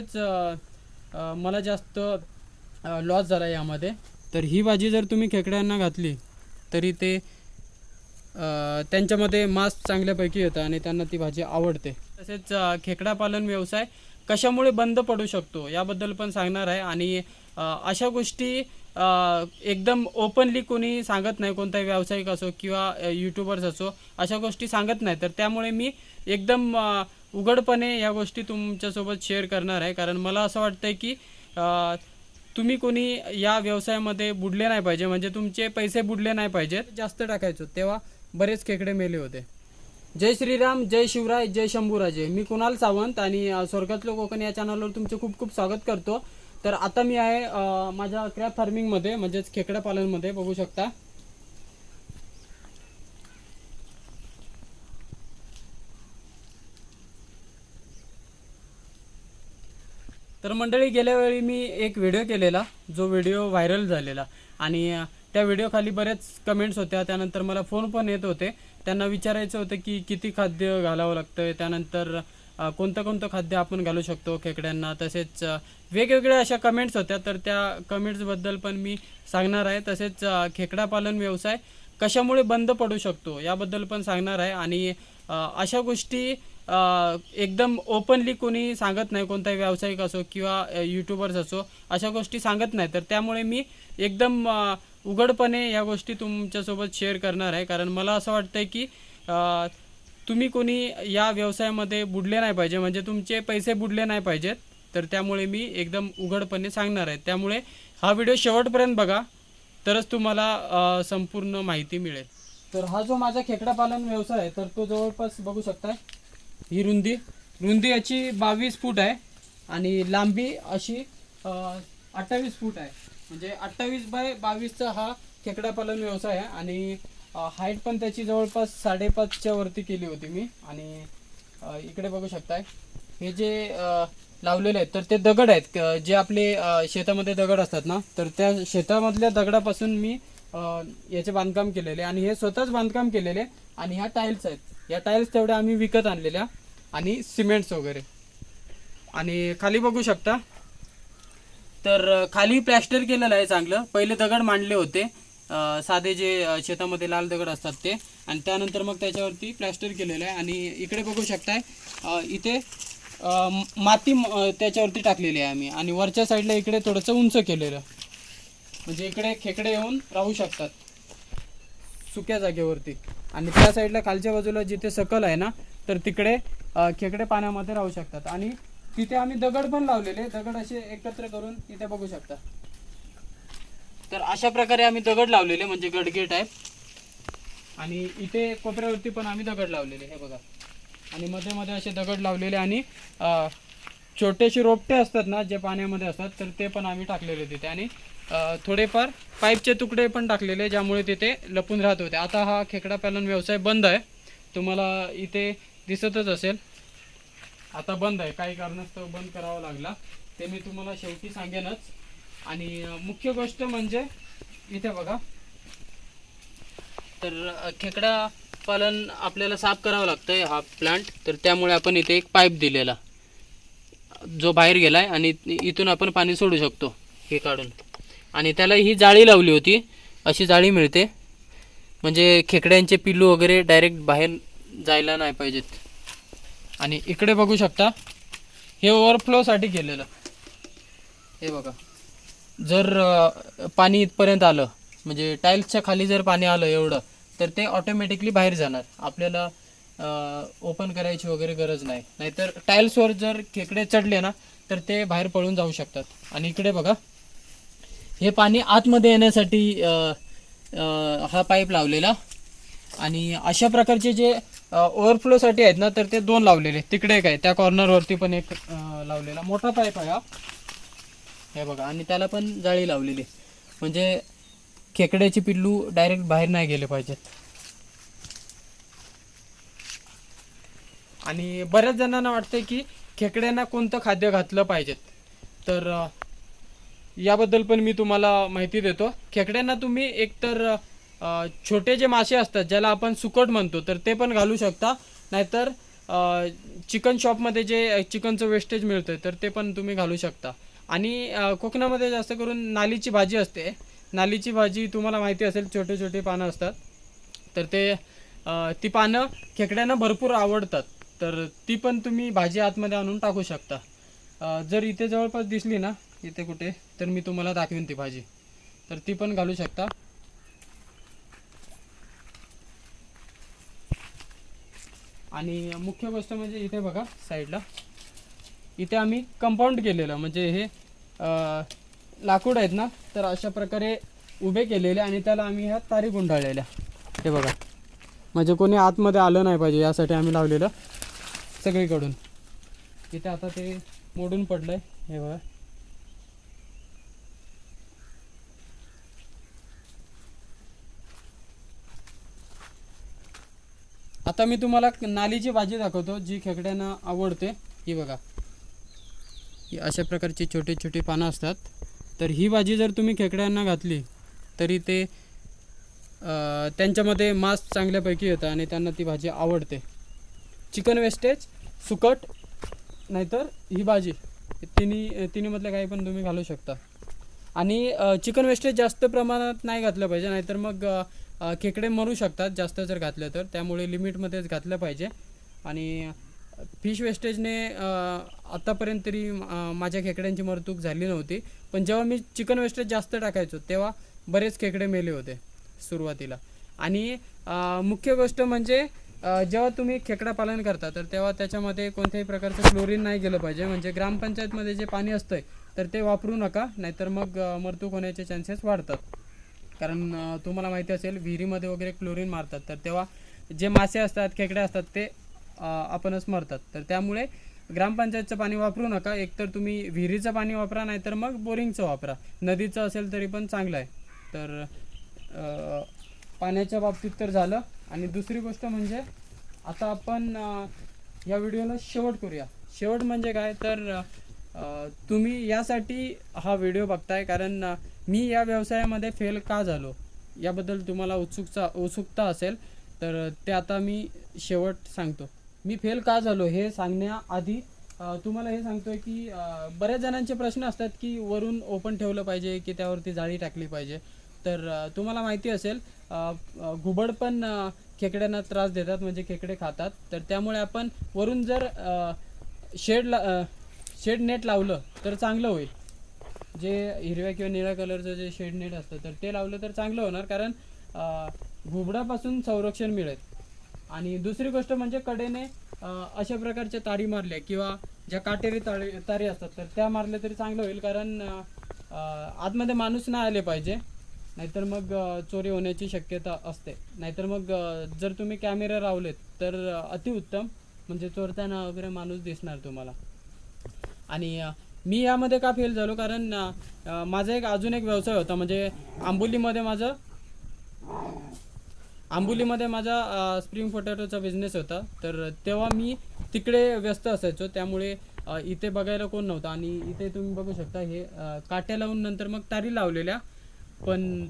त्यामुळेच मला जास्त लॉस झाला यामध्ये. तर ही भाजी जर तुम्ही खेकड्यांना घातली तरी ते त्यांच्यामध्ये मांस चांगल्यापैकी येतं आणि त्यांना ती भाजी आवडते. तसेच खेकडा पालन व्यवसाय कशामुळे बंद पडू शकतो याबद्दल पण सांगणार आहे. आणि अशा गोष्टी एकदम ओपनली कोणी सांगत नाही कोणताही व्यावसायिक असो किंवा यूट्यूबर्स असो अशा गोष्टी सांगत नाही. तर त्यामुळे मी एकदम उघडपणे या गोष्टी तुमच्यासोबत शेअर करणार आहे. कारण मला असं वाटतंय की तुम्ही कोणी या व्यवसायामध्ये बुडले नाही पाहिजे. म्हणजे तुमचे पैसे बुडले नाही पाहिजेत. जास्त टाकायचो. तेव्हा बरेच खेकडे मेले होते. जय श्रीराम जय शिवराय जय शंभूराजे. मी कुणाल सावंत आणि स्वर्गातलो स्वर्गातलं कोकण या चॅनलवर तुमचे खूप खूप स्वागत करतो. तर आता मी आहे माझ्या क्रॅप फार्मिंगमध्ये म्हणजेच खेकडा पालनमध्ये. बघू शकता. तर मंडळी गेल्या वेळी मी एक व्हिडिओ केलेला जो व्हिडिओ व्हायरल झालेला. आणि त्या व्हिडिओखाली बरेच कमेंट्स होत्या. त्यानंतर मला फोन पण येत होते. त्यांना विचारायचं होतं की किती खाद्य घालावं लागतं त्यानंतर कोणतं कोणतं खाद्य आपण घालू शकतो खेकड्यांना. तसेच वेगवेगळ्या अशा कमेंट्स होत्या. तर त्या कमेंट्सबद्दल पण मी सांगणार आहे. तसेच खेकडा पालन व्यवसाय कशामुळे बंद पडू शकतो याबद्दल पण सांगणार आहे. आणि अशा गोष्टी एकदम ओपनली कोणी सांगत नाही कोणताही व्यावसायिक असो किंवा यूट्यूबर्स असो अशा गोष्टी सांगत नाही. तर त्यामुळे मी एकदम उघडपणे या गोष्टी तुमच्यासोबत शेअर करणार आहे. कारण मला असं वाटतंय की तुम्ही कोणी या व्यवसायामध्ये बुडले नाही पाहिजे. म्हणजे तुमचे पैसे बुडले नाही पाहिजेत. तर त्यामुळे मी एकदम उघडपणे सांगणार आहे. त्यामुळे हा व्हिडिओ शेवटपर्यंत बघा. तरच तुम्हाला संपूर्ण माहिती मिळेल. तर हा जो माझा खेकडा पालन व्यवसाय आहे तर तो जवळपास बघू शकताय. ही रुंदी. रुंदी याची बावीस फूट आहे आणि लांबी अशी अठ्ठावीस फूट आहे. म्हणजे अठ्ठावीस बाय बावीसचा हा खेकडा पालन व्यवसाय आहे आणि हाईट पण त्याची जवळपास साडेपाचच्या वरती केली होती मी. आणि इकडे बघू शकताय. हे जे लावलेले आहेत तर ते दगड आहेत. जे आपले शेतामध्ये दगड असतात ना तर त्या शेतामधल्या दगडापासून मी याचे बांधकाम केलेले. आणि हे स्वतःच बांधकाम केलेले आणि ह्या टाईल्स आहेत. या टाईल्स तेवढ्या आम्ही विकत आणलेल्या आणि सिमेंट्स वगैरे. आणि खाली बघू शकता. तर खाली प्लॅस्टर केलेलं आहे चांगलं. पहिले दगड मांडले होते. साधे जे शेतामध्ये लाल दगड असतात ते. आणि त्यानंतर मग त्याच्यावरती प्लॅस्टर केलेलं आहे. आणि इकडे बघू शकताय इथे माती त्याच्यावरती टाकलेली आहे आम्ही. आणि वरच्या साईडला इकडे थोडंसं उंच केलेलं. म्हणजे इकडे खेकडे येऊन राहू शकतात. सुक्या जागेवरती. आणि त्या साईडला खालच्या बाजूला जिथे सकल आहे ना तर तिकडे खेकडे पाण्यामध्ये राहू शकतात. आणि तिथे आम्ही दगड पण लावलेले. दगड असे एकत्र करून इथे बघू शकता. तर अशा प्रकारे आम्ही दगड लावलेले म्हणजे गडगे टाईप आणि इथे कोपऱ्यावरती पण आम्ही दगड लावलेले हे बघा. आणि मध्ये मध्ये असे दगड लावलेले आणि छोटेसे रोपटे असतात ना जे पाण्यामध्ये असतात तर ते पण आम्ही टाकलेले तिथे. आणि थोडेफार पाईपचे तुकडे पण टाकलेले ज्यामुळे तिथे लपून राहत होते. आता हा खेकडा पालन व्यवसाय बंद आहे. तुम्हाला इथे दिसतच असेल. आता बंद आहे. काही कारणास्तव बंद करावा लागला. ते मी तुम्हाला शेवटी सांगेनच. आणि मुख्य गोष्ट म्हणजे इथे बघा. तर खेकडा पालन आपल्याला साफ करावं लागतंय हा प्लांट तर त्यामुळे आपण इथे एक पाईप दिलेला. जो बाहेर गेला आहे आणि इथून आपण पाणी सोडू शकतो हे काढून. आणि त्याला ही जाळी लावली होती. अशी जाळी मिळते. म्हणजे खेकड्यांचे पिल्लू वगैरे डायरेक्ट बाहेर जायला नाही पाहिजेत. आणि इकडे बघू शकता हे ओव्हरफ्लोसाठी केलेलं. हे बघा. जर पाणी इथपर्यंत आलं म्हणजे टाईल्सच्या खाली जर पाणी आलं एवढं तर ते ऑटोमॅटिकली बाहेर जाणार. आपल्याला ओपन करायची वगैरे गरज नाही. नाहीतर टाईल्सवर जर खेकडे चढले ना तर ते बाहेर पळून जाऊ शकतात. आणि इकडे बघा हे पाणी आतमध्ये येण्यासाठी हा पाईप लावलेला. आणि अशा प्रकारचे जे ओव्हरफ्लोसाठी आहेत ना तर ते दोन लावलेले. तिकडे एक आहे त्या कॉर्नरवरती पण एक लावलेला. मोठा पाईप आहे हा. हे बघा आणि त्याला पण जाळी लावलेली. म्हणजे खेकड्याची पिल्लू डायरेक्ट बाहेर नाही गेले पाहिजेत. आणि बऱ्याच जणांना वाटतं की खेकड्यांना कोणतं खाद्य घातलं पाहिजेत. तर याबद्दल पण मी तुम्हाला माहिती देतो. खेकड्यांना तुम्ही एकतर छोटे जे मासे असतात ज्याला आपण सुकट म्हणतो तर ते पण घालू शकता. नाहीतर चिकन शॉपमध्ये जे चिकनचं वेस्टेज मिळतं तर ते पण तुम्ही घालू शकता. आणि कोकणामध्ये जास्त करून नालीची भाजी असते. नालीची भाजी तुम्हाला माहिती असेल छोटे छोटे पानं असतात. तर ते ती पानं खेकड्यांना भरपूर आवडतात. तर ती पण तुम्ही भाजी आतमध्ये आणून टाकू शकता. जर इथे जवळपास दिसली ना इथे कुठे तर मी तुम्हाला दाखवीन ती भाजी. तर ती पण घालू शकता. आणि मुख्य गोष्ट म्हणजे इथे बघा साईडला. इथे आम्ही कंपाऊंड केलेलं म्हणजे हे लाकूड आहेत ना तर अशा प्रकारे उभे केलेले आणि त्याला आम्ही ह्या तारी गुंडाळलेल्या. हे बघा. म्हणजे कोणी आतमध्ये आलं नाही पाहिजे यासाठी आम्ही लावलेलं. सगळीकडून. इथे आता ते मोडून पडलंय. हे बघा. आता मी तुम्हाला नालीची भाजी दाखवतो जी खेकड्यांना आवडते. ही बघा. ही अशा प्रकारची छोटी छोटी पानं असतात. तर ही भाजी जर तुम्ही खेकड्यांना घातली तरी ते त्यांच्यामध्ये मांस चांगल्यापैकी येतं आणि त्यांना ती भाजी आवडते. चिकन वेस्टेज सुकट नाहीतर ही भाजी. तिन्ही तिन्हीमधलं काही पण तुम्ही घालू शकता. आणि चिकन वेस्टेज जास्त प्रमाणात नाही घातलं पाहिजे नाहीतर मग खेकडे मरू शकतात जास्त जर घातलं तर. त्यामुळे लिमिटमध्येच घातलं पाहिजे. आणि फिश वेस्टेजने आत्तापर्यंत तरी माझ्या खेकड्यांची मरतूक झाली नव्हती. पण जेव्हा मी चिकन वेस्टेज जास्त टाकायचो तेव्हा बरेच खेकडे मेले होते सुरुवातीला. आणि मुख्य गोष्ट म्हणजे जेव्हा तुम्ही खेकडा पालन करता तर तेव्हा त्याच्यामध्ये कोणत्याही प्रकारचं क्लोरीन नाही गेलं पाहिजे. म्हणजे ग्रामपंचायतमध्ये जे पाणी असतंय तर ते वापरू नका नाहीतर मग अ, मरतूक होण्याचे चान्सेस वाढतात. कारण तुम्हाला माहिती असेल विहिरीमध्ये वगैरे क्लोरीन मारतात. तर तेव्हा जे मासे असतात खेकडे असतात ते आपणच मरतात. तर त्यामुळे ग्रामपंचायतचं पाणी वापरू नका. एकतर तुम्ही विहिरीचं पाणी वापरा नाहीतर मग बोरिंगचं वापरा. नदीचं असेल तरी पण चांगलं आहे. तर पाण्याच्या बाबतीत तर झालं. आणि दुसरी गोष्ट म्हणजे आता आपण या व्हिडिओला शेवट करूया. शेवट म्हणजे काय? तर तुम्ही यासाठी हा व्हिडिओ बघताय कारण मी या व्यवसायामध्ये फेल का झालो याबद्दल तुम्हाला उत्सुकता उत्सुकता असेल तर ते आता मी शेवट सांगतो. मी फेल का झालो हे सांगण्याआधी तुम्हाला हे सांगतोय की बऱ्याच जणांचे प्रश्न असतात की वरून ओपन ठेवलं पाहिजे की त्यावरती जाळी टाकली पाहिजे. तर तुम्हाला माहिती असेल घुबड पण खेकड्यांना त्रास देतात म्हणजे खेकडे खातात. तर त्यामुळे आपण वरून जर शेड ला शेड नेट लावलं तर चांगलं होईल. जे हिरव्या किंवा निळ्या कलरचं जे शेड नेट असतं तर ते लावलं तर चांगलं होणार. कारण घुबडापासून संरक्षण मिळेल. आणि दुसरी गोष्ट म्हणजे कडेने अशा प्रकारच्या तारी मारल्या किंवा ज्या काटेरी तारी तारी असतात तर त्या मारल्या तरी चांगलं होईल. कारण आतमध्ये माणूस नाही आले पाहिजे. नाहीतर मग चोरी होण्याची शक्यता असते. नाहीतर मग जर तुम्ही कॅमेरा लावलेत तर अतिउत्तम म्हणजे चोरताना वगैरे माणूस दिसणार तुम्हाला. आणि मी यामध्ये का फेल झालो? कारण माझा एक अजून एक व्यवसाय होता. म्हणजे आंबोलीमध्ये माझं आंबोलीमध्ये माझा स्प्रिंग पोटॅटोचा बिझनेस होता. तर तेव्हा मी तिकडे व्यस्त असायचो. त्यामुळे इथे बघायला कोण नव्हतं. आणि इथे तुम्ही बघू शकता हे काट्या लावून नंतर मग तारी लावलेल्या. पण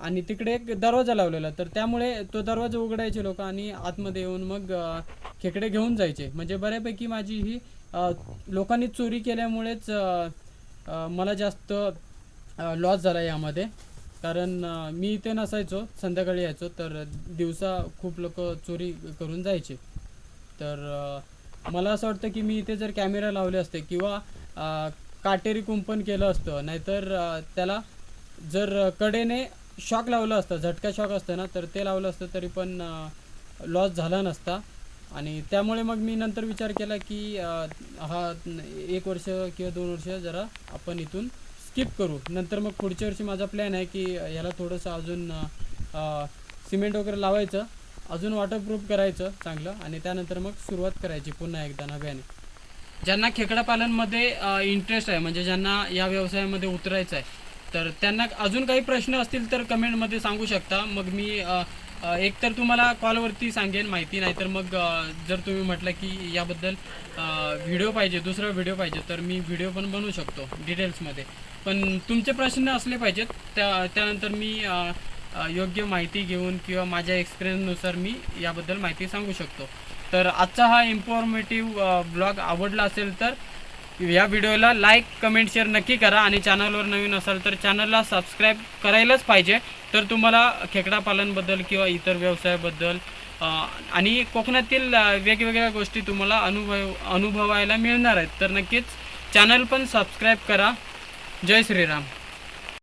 आणि तिकडे एक दरवाजा लावलेला तर त्यामुळे तो दरवाजा उघडायचे लोक आणि आतमध्ये येऊन मग खेकडे घेऊन जायचे. म्हणजे बऱ्यापैकी माझी ही लोकांनी चोरी केल्यामुळेच मला जास्त लॉस झाला यामध्ये. कारण मी इथे नसायचो संध्याकाळी यायचो तर दिवसा खूप लोक चोरी करून जायचे. तर मला असं वाटतं की मी इथे जर कॅमेरा लावले असते किंवा काटेरी कुंपण केलं असतं नाहीतर त्याला जर कडेने शॉक लावलं असतं झटका शॉक असतं ना तर ते लावलं असतं तरी पण लॉस झाला नसता. आणि त्यामुळे मग मी नंतर विचार केला की हा एक वर्ष किंवा दोन वर्ष जरा आपण इथून स्किप करू. नंतर मग पुढच्या वर्षी माझा प्लॅन आहे की याला थोडंसं अजून सिमेंट वगैरे लावायचं अजून वॉटरप्रूफ करायचं चांगलं आणि त्यानंतर मग सुरुवात करायची पुन्हा एकदा नव्याने. ज्यांना खेकडा पालनमध्ये इंटरेस्ट आहे म्हणजे ज्यांना या व्यवसायामध्ये उतरायचं आहे तर त्यांना अजून काही प्रश्न असतील तर कमेंटमध्ये सांगू शकता. मग मी एक तर एकतर तुम्हाला कॉलवरती सांगेन माहिती नाहीतर मग जर तुम्ही म्हटलं की याबद्दल व्हिडिओ पाहिजे दुसरा व्हिडिओ पाहिजे तर मी व्हिडिओ पण बनवू शकतो डिटेल्समध्ये पण तुमचे प्रश्न असले पाहिजेत त्या त्यानंतर मी योग्य माहिती घेऊन किंवा माझ्या एक्सपिरियन्सनुसार मी याबद्दल माहिती सांगू शकतो. तर आजचा हा इन्फॉर्मेटिव्ह ब्लॉग आवडला असेल तर या व्हिडिओला लाईक कमेंट शेअर नक्की करा आणि चॅनलवर नवीन असाल तर चॅनलला सबस्क्राईब करायलाच पाहिजे. तर तुम्हाला खेकडा पालनबद्दल किंवा इतर व्यवसायाबद्दल आणि कोकणातील वेगवेगळ्या गोष्टी तुम्हाला अनुभव अनुभवायला मिळणार आहेत. तर नक्कीच चॅनल पण सबस्क्राईब करा. जय श्रीराम.